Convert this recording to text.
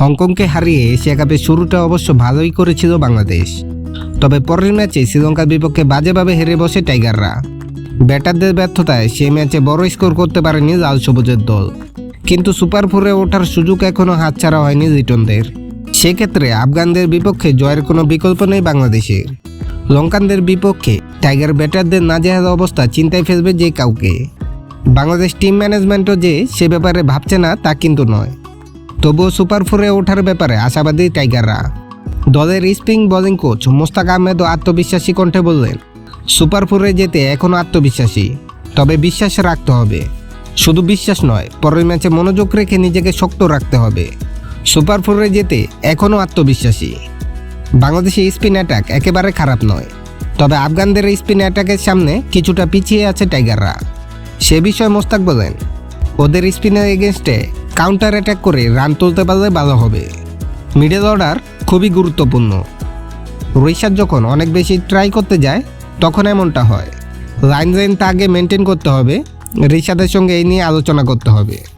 হংকংকে হারিয়ে এশিয়া কাপের শুরুটা অবশ্য ভালোই করেছিল বাংলাদেশ। তবে পরের ম্যাচে শ্রীলঙ্কার বিপক্ষে বাজেভাবে হেরে বসে টাইগাররা। ব্যাটারদের ব্যর্থতায় সে ম্যাচে বড় স্কোর করতে পারেনি লাল সবুজের দল। কিন্তু সুপার ফোরে ওঠার সুযোগ এখনও হাতছাড়া হয়নি লিটনদের। সেক্ষেত্রে আফগানদের বিপক্ষে জয়ের কোনো বিকল্প নেই বাংলাদেশের। লঙ্কানদের বিপক্ষে টাইগার ব্যাটারদের নাজেহাল অবস্থা চিন্তায় ফেলবে যে কাউকে। বাংলাদেশ টিম ম্যানেজমেন্টও যে সে ব্যাপারে ভাবছে না তা কিন্তু নয়। তবুও সুপার ফোরে ওঠার ব্যাপারে আশাবাদী টাইগাররা। দলের স্পিন বোলিং কোচ মোস্তাক আহমেদও আত্মবিশ্বাসী কণ্ঠে বললেন, সুপার ফোরে যেতে এখনও আত্মবিশ্বাসী, তবে বিশ্বাস রাখতে হবে। শুধু বিশ্বাস নয়, পরের ম্যাচে মনোযোগ রেখে নিজেকে শক্ত রাখতে হবে। সুপার ফোরে যেতে এখনও আত্মবিশ্বাসী। বাংলাদেশের স্পিন অ্যাটাক একেবারে খারাপ নয়, তবে আফগানদের স্পিন অ্যাটাকের সামনে কিছুটা পিছিয়ে আছে টাইগাররা। সে বিষয়ে মোস্তাক বলেন, ওদের স্পিনের এগেনস্টে কাউন্টার অ্যাটাক করে রান তুলতে পারলে ভালো হবে। মিডল অর্ডার খুবই গুরুত্বপূর্ণ। রৈশাদ যখন অনেক বেশি ট্রাই করতে যায়, তখন এমনটা হয়। লাইন লাইন আগে মেনটেন করতে হবে। রিশাদের সঙ্গে এই নিয়ে আলোচনা করতে হবে।